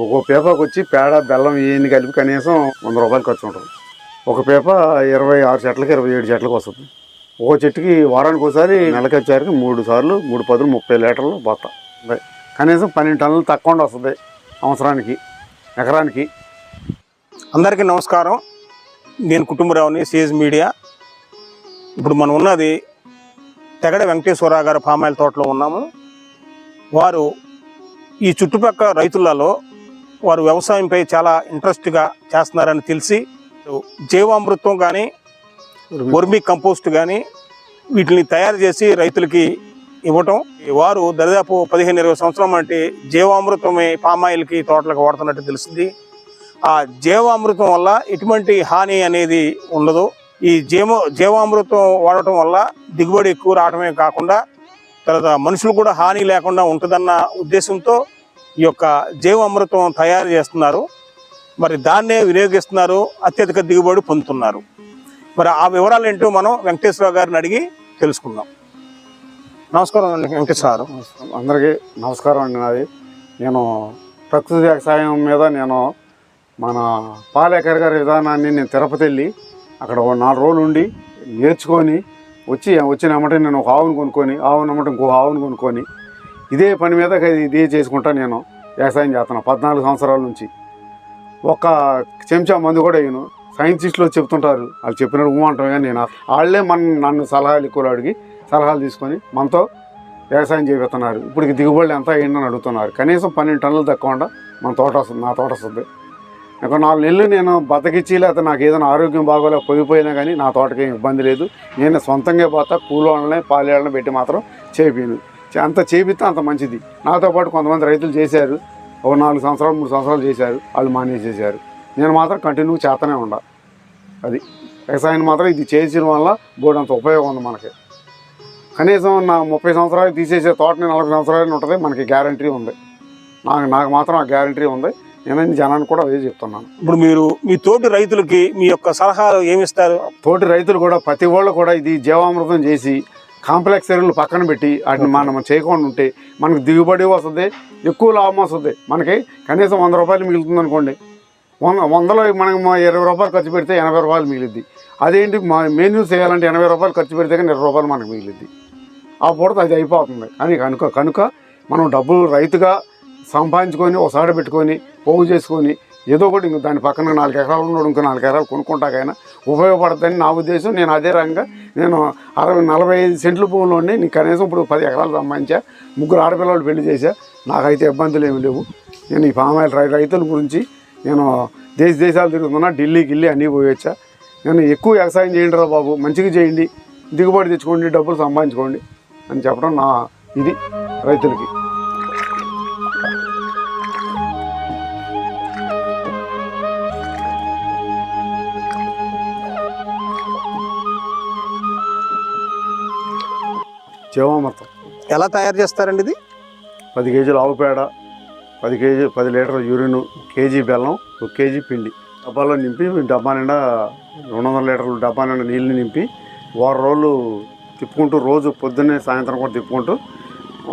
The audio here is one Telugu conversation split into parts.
ఒక పేపర్కి వచ్చి పేడ బెల్లం ఇవన్నీ కలిపి కనీసం వంద రూపాయలు ఖర్చు ఉంటుంది. ఒక పేప ఇరవై ఆరు చెట్లకి ఇరవై ఏడు చెట్లకు వస్తుంది. ఒక చెట్టుకి వారానికి ఒకసారి నెలకి వచ్చేసరికి మూడు సార్లు మూడు పదులు ముప్పై లీటర్లు బొత్త కనీసం పన్నెండు టన్నులు తక్కువ వస్తుంది అవసరానికి ఎకరానికి. అందరికీ నమస్కారం. నేను కుటుంబరావుని సిఎస్ మీడియా. ఇప్పుడు మనం ఉన్నది తెగడ వెంకటేశ్వరరావు గారి పామాయిల తోటలో ఉన్నాము. వారు ఈ చుట్టుపక్కల రైతులలో వారు వ్యవసాయంపై చాలా ఇంట్రెస్ట్గా చేస్తున్నారని తెలిసి జీవామృతం కానీ వర్మీ కంపోస్ట్ కానీ వీటిని తయారు చేసి రైతులకి ఇవ్వటం. వారు దరిదాపు పదిహేను ఇరవై సంవత్సరం అంటే జీవామృతమే పామాయిల్కి తోటలకు వాడుతున్నట్టు తెలిసింది. ఆ జీవామృతం వల్ల ఎటువంటి హాని అనేది ఉండదు. ఈ జీవ జీవామృతం వాడటం వల్ల దిగుబడి ఎక్కువ రావడమే కాకుండా తర్వాత మనుషులు కూడా హాని లేకుండా ఉంటుందన్న ఉద్దేశంతో ఈ యొక్క జీవామృతం తయారు చేస్తున్నారు. మరి దాన్నే వినియోగిస్తున్నారు. అత్యధిక దిగుబడి పొందుతున్నారు. మరి ఆ వివరాలు ఏంటో మనం వెంకటేశ్వర గారిని అడిగి తెలుసుకుందాం. నమస్కారం అండి వెంకటేశ్వర అందరికీ నమస్కారం అండి నాది. నేను ప్రకృతి వ్యవసాయం మీద నేను మన పాలేకర్ గారి విధానాన్ని నేను తిరుపతి వెళ్ళి అక్కడ నాలుగు రోజులు ఉండి నేర్చుకొని వచ్చి వచ్చిన అమ్మటే నేను ఒక ఆవును కొనుక్కొని ఆవును అమ్మటం ఇంకో ఆవును కొనుక్కొని ఇదే పని మీద ఇదే చేసుకుంటా నేను. వ్యవసాయం చేస్తున్నాను పద్నాలుగు సంవత్సరాల నుంచి. ఒక చెంచా మందు కూడా వేయను. సైంటిస్టులు చెప్తుంటారు. వాళ్ళు చెప్పినట్టు ఊ అంటాం కానీ నేను వాళ్ళే మన నన్ను సలహాలు ఎక్కువ అడిగి సలహాలు తీసుకొని మనతో వ్యవసాయం చేపిస్తున్నారు. ఇప్పుడు దిగుబడులు ఎంత అయ్యిందని అడుగుతున్నారు. కనీసం పన్నెండు టన్నులు తక్కువ మన తోట వస్తుంది నా తోట వస్తుంది. ఒక నాలుగు నెలలు నేను బతకిచ్చి లేకపోతే నాకు ఏదైనా ఆరోగ్యం బాగోలేక పోయిపోయినా కానీ నా తోటకి ఇబ్బంది లేదు. నేను సొంతంగా పోతా కూలోళ్ళని పాలేళ్ళని పెట్టి మాత్రం చేపిను. అంత చేపిస్తే అంత మంచిది. నాతో పాటు కొంతమంది రైతులు చేశారు. ఒక నాలుగు సంవత్సరాలు మూడు సంవత్సరాలు చేశారు. వాళ్ళు మానేసేసారు. నేను మాత్రం కంటిన్యూ చేస్తూనే ఉండ. అది వ్యవసాయం మాత్రం ఇది చేసిన వల్ల బోడంత ఉపయోగం ఉంది మనకి. కనీసం నా ముప్పై సంవత్సరాలు తీసేసే తోటని నలభై సంవత్సరాలు ఉంటుంది మనకి గ్యారంటీ ఉంది. నాకు నాకు మాత్రం ఆ గ్యారంటీ ఉంది. నేను జనానికి కూడా అదే చెప్తున్నాను. ఇప్పుడు మీరు మీ తోటి రైతులకి మీ యొక్క సలహాలు ఏమిస్తారు? తోటి రైతులు కూడా ప్రతి వాళ్ళు కూడా ఇది జీవామృతం చేసి కాంప్లెక్స్ ఎరువులు పక్కన పెట్టి వాటిని మనం చేయకుండా ఉంటే మనకు దిగుబడి వస్తుంది ఎక్కువ లాభం వస్తుంది. మనకి కనీసం వంద రూపాయలు మిగులుతుంది అనుకోండి. వంద వందలో మనకి ఇరవై రూపాయలు ఖర్చు పెడితే ఎనభై రూపాయలు మిగిలిద్ది. అదేంటి మా మెన్యూ చేయాలంటే ఎనభై రూపాయలు ఖర్చు పెడితే కానీ ఇరవై రూపాయలు మనకు మిగిలిద్ది. ఆ పూట అది అయిపోతుంది. కానీ కనుక కనుక మనం డబ్బులు రైతుగా సంపాదించుకొని ఒకసారి పెట్టుకొని పోగు చేసుకొని ఏదో ఒకటి ఇంకో దాని పక్కన నాలుగు ఎకరాలు ఉన్నాడు ఇంకో నాలుగు ఎకరాలు కొనుక్కుంటాకైనా ఉపయోగపడద్దని నా ఉద్దేశం. నేను అదే రకంగా నేను అరవై నలభై ఐదు సెంట్ల భూమిలోనే ఉండి నీకు కనీసం ఇప్పుడు పది ఎకరాలు సంపాదించా ముగ్గురు ఆడపిల్లలు పెళ్ళి చేశా. నాకైతే ఇబ్బందులు ఏమి లేవు. నేను ఈ పామాయిల్ రై రైతుల గురించి నేను దేశ దేశాలు తిరుగుతున్నా ఢిల్లీ గిల్లీ అన్నీ పోయొచ్చా నేను ఎక్కువ వ్యవసాయం చేయండి రా బాబు మంచిగా చేయండి దిగుబడి తెచ్చుకోండి డబ్బులు సంపాదించుకోండి అని చెప్పడం నా ఇది రైతులకి. జీవామృతం ఎలా తయారు చేస్తారండి ఇది? పది కేజీలు ఆవు పేడ పది కేజీ పది లీటర్ల యూరిన్ కేజీ బెల్లం ఒక కేజీ పిండి. డబ్బాలో నింపి డబ్బా నిండా రెండు వందల లీటర్ల డబ్బా నిండా నీళ్ళు నింపి వారం రోజులు తిప్పుకుంటూ రోజు పొద్దున్నే సాయంత్రం కూడా తిప్పుకుంటూ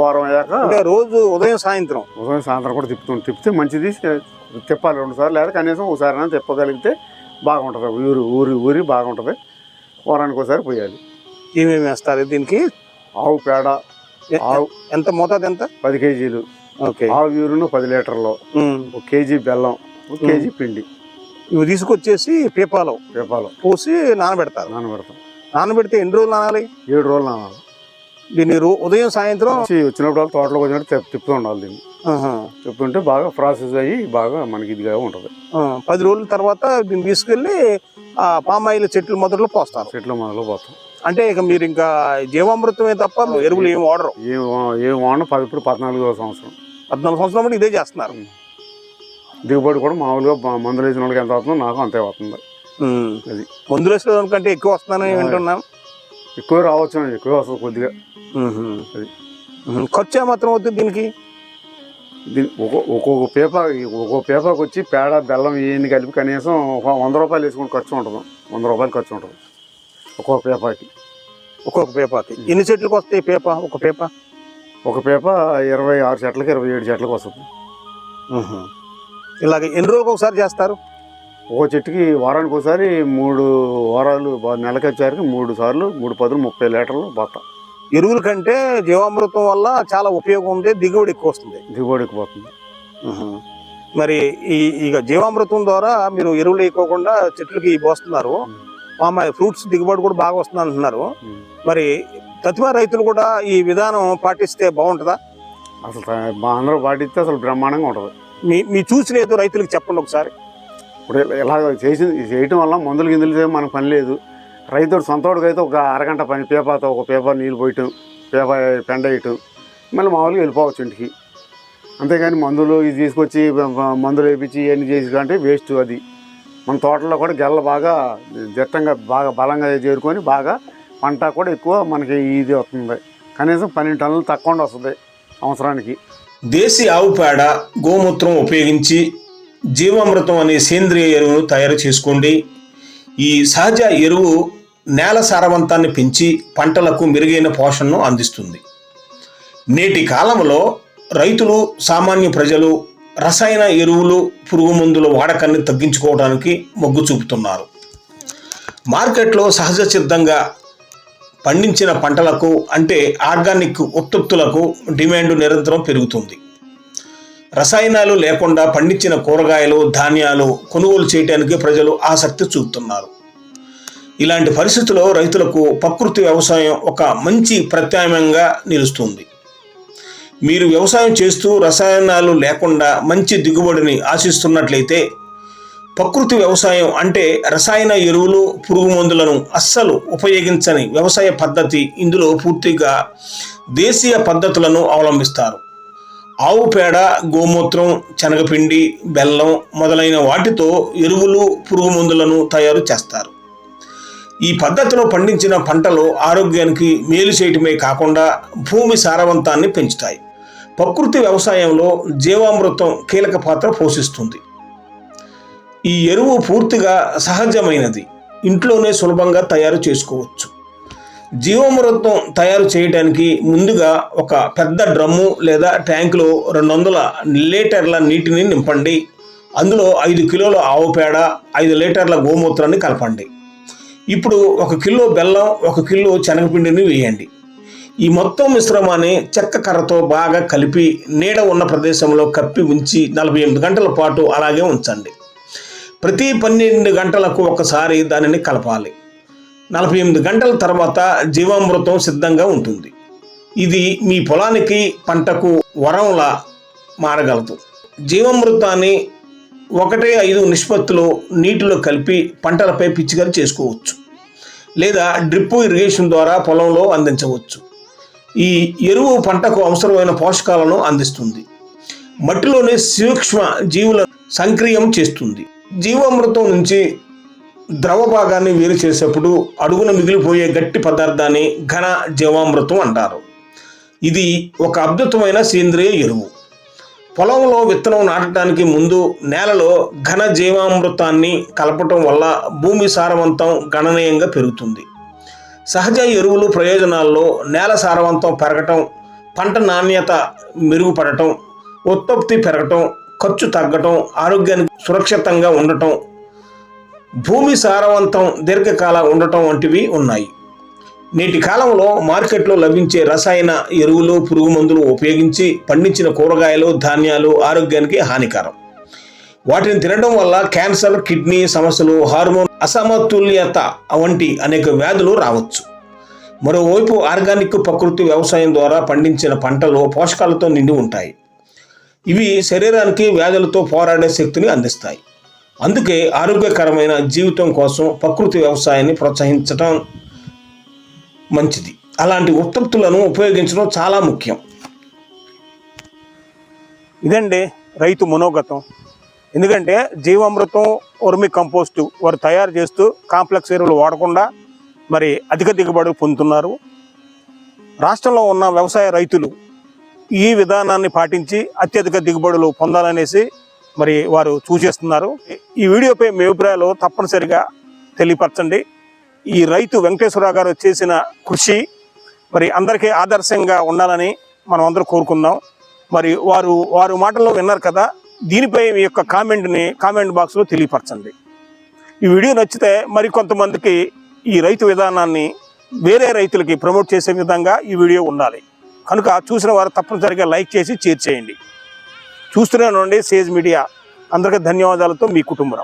వారం అయ్యాక రోజు ఉదయం సాయంత్రం? ఉదయం సాయంత్రం కూడా తిప్పుతుంది తిప్పితే మంచిది. తిప్పాలి రెండు సార్లు లేదా కనీసం ఒకసారి తిప్పగలిగితే బాగుంటుంది. ఊరి ఊరి ఊరి బాగుంటుంది. వారానికి ఒకసారి పోయాలి. ఏమేమి వేస్తారు దీనికి? ఆవు పేడ ఆవు ఎంత మోతాదు ఎంత? పది కేజీలు. ఓకే. ఆవు యూరిన్ పది లీటర్లు. ఒక కేజీ బెల్లం ఒక కేజీ పిండి. ఇవి తీసుకొచ్చేసి పీపాలో. దీపాలు పోసి నానబెడతారు. నానబెడతాం. నానబెడితే ఎన్ని రోజులు నానాలి? ఏడు రోజులు నానాలి. దీన్ని ఉదయం సాయంత్రం? వచ్చి వచ్చినప్పుడు తోటలోకి వచ్చినట్టు తిప్- తిప్పుతూ ఉండాలి దీన్ని. తిప్పుతుంటే బాగా ప్రాసెస్ అయ్యి బాగా మనకి ఇదిగా ఉంటుంది. పది రోజుల తర్వాత దీన్ని తీసుకెళ్ళి ఆ పామాయిల్ చెట్లు మొదట్లో పోస్తారు. చెట్లు మొదలు పోతాం. అంటే ఇక మీరు ఇంకా జీవామృతమే తప్ప ఎరువులు ఏం వాడరు. ఏం ఏం పది ఇప్పుడు పద్నాలుగో సంవత్సరం. పద్నాలుగు సంవత్సరాలు బట్టి ఇదే చేస్తున్నారు. దిగుబడి కూడా మామూలుగా మందులు వేసిన వాళ్ళకి ఎంత అవుతుందో నాకు అంతే అవుతుంది. అది. మందులు వేసిన దానికంటే ఎక్కువ వస్తుందని వింటున్నాం. ఎక్కువ రావచ్చు ఎక్కువ వస్తుంది కొద్దిగా. అది. ఖర్చు ఏమాత్రం అవుతుంది దీనికి? దీని ఒక్కో- ఒక్కొక్క పేపర్ ఒక్కొక్క పేపర్కి వచ్చి పేడ బెల్లం ఇవన్నీ కలిపి కనీసం ఒక వంద రూపాయలు వేసుకుని ఖర్చు ఉంటుంది. వంద రూపాయలు ఖర్చు ఉంటుంది. ఒక్కొక్క పేపర్కి ఒక్కొక్క పేపర్కి ఎన్ని చెట్లకు వస్తాయి పేప ఒక పేప ఒక పేప ఇరవై ఆరు చెట్లకి ఇరవై ఏడు చెట్లకు వస్తుంది. ఇలాగ ఎన్ని రోజులకు ఒకసారి చేస్తారు? ఒక చెట్టుకి వారానికి ఒకసారి మూడు వారాలు నెలకి వచ్చేసరికి మూడు సార్లు మూడు పదులు ముప్పై లీటర్లు బత్త. ఎరువుల కంటే జీవామృతం వల్ల చాలా ఉపయోగం ఉంది దిగుబడి ఎక్కువ వస్తుంది. దిగుబడికి పోతుంది మరి ఈ ఇక జీవామృతం ద్వారా మీరు ఎరువులు వేయకోకుండా చెట్లకి పోస్తున్నారు. ఫ్రూట్స్ దిగుబడి కూడా బాగా వస్తుంది అంటున్నారు. మరి తత్వ రైతులు కూడా ఈ విధానం పాటిస్తే బాగుంటుందా? అసలు అందరూ పాటిస్తే అసలు బ్రహ్మాండంగా ఉంటుంది. మీ మీ చూసిలేదు రైతులకు చెప్పండి ఒకసారి. ఇప్పుడు ఇలా చేసి చేయటం వల్ల మందులు గిందులు మనకు పని లేదు. రైతుడు సొంతోడికి అయితే ఒక అరగంట పని పేపర్తో ఒక పేపర్ నీళ్ళు పోయటం పేపర్ పెండ వేయటం మళ్ళీ మామూలుగా వెళ్ళిపోవచ్చు ఇంటికి. అంతేగాని మందులు ఇది తీసుకొచ్చి మందులు వేయించి ఇవన్నీ చేసి అంటే వేస్ట్ అది. మన తోటలో కూడా గెల్ల బాగా దిట్టంగా బాగా బలంగా చేరుకొని బాగా పంట కూడా ఎక్కువ మనకి ఇది వస్తుంది. కనీసం పన్నెండు టన్నులు తక్కువ వస్తుంది అవసరానికి దేశీ ఆవు పేడ గోమూత్రం ఉపయోగించి జీవామృతం అనే సేంద్రియ ఎరువును తయారు చేసుకోండి. ఈ సహజ ఎరువు నేల సారవంతాన్ని పెంచి పంటలకు మెరుగైన పోషణను అందిస్తుంది. నేటి కాలంలో రైతులు సామాన్య ప్రజలు రసాయన ఎరువులు పురుగు మందుల వాడకాన్ని తగ్గించుకోవడానికి మొగ్గు చూపుతున్నారు. మార్కెట్లో సహజ సిద్ధంగా పండించిన పంటలకు అంటే ఆర్గానిక్ ఉత్పత్తులకు డిమాండ్ నిరంతరం పెరుగుతుంది. రసాయనాలు లేకుండా పండించిన కూరగాయలు ధాన్యాలు కొనుగోలు చేయడానికి ప్రజలు ఆసక్తి చూపుతున్నారు. ఇలాంటి పరిస్థితుల్లో రైతులకు ప్రకృతి వ్యవసాయం ఒక మంచి ప్రత్యామ్నాయంగా నిలుస్తుంది. మీరు వ్యవసాయం చేస్తూ రసాయనాలు లేకుండా మంచి దిగుబడిని ఆశిస్తున్నట్లయితే ప్రకృతి వ్యవసాయం అంటే రసాయన ఎరువులు పురుగు మందులను అస్సలు ఉపయోగించని వ్యవసాయ పద్ధతి ఇందులో పూర్తిగా దేశీయ పద్ధతులను అవలంబిస్తారు. ఆవు పేడ గోమూత్రం శనగపిండి బెల్లం మొదలైన వాటితో ఎరువులు పురుగు మందులను తయారు చేస్తారు. ఈ పద్ధతిలో పండించిన పంటలు ఆరోగ్యానికి మేలు చేయటమే కాకుండా భూమి సారవంతాన్ని పెంచుతాయి. ప్రకృతి వ్యవసాయంలో జీవామృతం కీలక పాత్ర పోషిస్తుంది. ఈ ఎరువు పూర్తిగా సహజమైనది. ఇంట్లోనే సులభంగా తయారు చేసుకోవచ్చు. జీవామృతం తయారు చేయడానికి ముందుగా ఒక పెద్ద డ్రమ్ము లేదా ట్యాంకులో రెండు వందల లీటర్ల నీటిని నింపండి. అందులో ఐదు కిలోల ఆవు పేడ ఐదు లీటర్ల గోమూత్రాన్ని కలపండి. ఇప్పుడు ఒక కిలో బెల్లం ఒక కిలో శనగపిండిని వేయండి. ఈ మొత్తం మిశ్రమాన్ని చెక్క కర్రతో బాగా కలిపి నీడ ఉన్న ప్రదేశంలో కప్పి ఉంచి నలభై ఎనిమిది గంటల పాటు అలాగే ఉంచండి. ప్రతి పన్నెండు గంటలకు ఒకసారి దానిని కలపాలి. నలభై ఎనిమిది గంటల తర్వాత జీవామృతం సిద్ధంగా ఉంటుంది. ఇది మీ పొలానికి పంటకు వరంలా మారగలదు. జీవామృతాన్ని ఒకటే ఐదు నిష్పత్తిలో నీటిలో కలిపి పంటలపై పిచికారి చేసుకోవచ్చు. లేదా డ్రిప్ ఇరిగేషన్ ద్వారా పొలంలో అందించవచ్చు. ఈ ఎరువు పంటకు అవసరమైన పోషకాలను అందిస్తుంది. మట్టిలోని సూక్ష్మ జీవుల సంక్రియం చేస్తుంది. జీవామృతం నుంచి ద్రవ భాగాన్ని వేరు చేసేప్పుడు అడుగున మిగిలిపోయే గట్టి పదార్థాన్ని ఘన జీవామృతం అంటారు. ఇది ఒక అద్భుతమైన సేంద్రియ ఎరువు. పొలంలో విత్తనం నాటడానికి ముందు నేలలో ఘన జీవామృతాన్ని కలపటం వల్ల భూమి సారవంతం గణనీయంగా పెరుగుతుంది. సహజ ఎరువులు ప్రయోజనాల్లో నేల సారవంతం పెరగటం పంట నాణ్యత మెరుగుపడటం ఉత్పత్తి పెరగటం ఖర్చు తగ్గటం ఆరోగ్యానికి సురక్షితంగా ఉండటం భూమి సారవంతం దీర్ఘకాల ఉండటం వంటివి ఉన్నాయి. నేటి కాలంలో మార్కెట్లో లభించే రసాయన ఎరువులు పురుగు మందులు ఉపయోగించి పండించిన కూరగాయలు ధాన్యాలు ఆరోగ్యానికి హానికరం. వాటిని తినడం వల్ల క్యాన్సర్ కిడ్నీ సమస్యలు హార్మోన్ అసమతుల్యత వంటి అనేక వ్యాధులు రావచ్చు. మరోవైపు ఆర్గానిక్ ప్రకృతి వ్యవసాయం ద్వారా పండించిన పంటలు పోషకాలతో నిండి ఉంటాయి. ఇవి శరీరానికి వ్యాధులతో పోరాడే శక్తిని అందిస్తాయి. అందుకే ఆరోగ్యకరమైన జీవితం కోసం ప్రకృతి వ్యవసాయాన్ని ప్రోత్సహించడం మంచిది. అలాంటి ఉత్పత్తులను ఉపయోగించడం చాలా ముఖ్యం. ఇదండి రైతు మనోగతం. ఎందుకంటే జీవామృతం వర్మి కంపోస్ట్ వారు తయారు చేస్తూ కాంప్లెక్స్ ఎరువులు వాడకుండా మరి అధిక దిగుబడి పొందుతున్నారు. రాష్ట్రంలో ఉన్న వ్యవసాయ రైతులు ఈ విధానాన్ని పాటించి అత్యధిక దిగుబడులు పొందాలనేసి మరి వారు సూచిస్తున్నారు ఈ వీడియోపై మీ అభిప్రాయాలు తప్పనిసరిగా తెలియపరచండి. ఈ రైతు వెంకటేశ్వరరావు గారు చేసిన కృషి మరి అందరికీ ఆదర్శంగా ఉండాలని మనం అందరూ కోరుకుందాం. మరి వారు వారు మాటల్లో విన్నారు కదా దీనిపై మీ యొక్క కామెంట్ని కామెంట్ బాక్స్లో తెలియపరచండి. ఈ వీడియో నచ్చితే మరి కొంతమందికి ఈ రైతు విధానాన్ని వేరే రైతులకి ప్రమోట్ చేసే విధంగా ఈ వీడియో ఉండాలి. కనుక చూసిన వారు తప్పనిసరిగా లైక్ చేసి షేర్ చేయండి. చూస్తూనే ఉండండి సేజ్ మీడియా. అందరికీ ధన్యవాదాలతో మీ కుటుంబం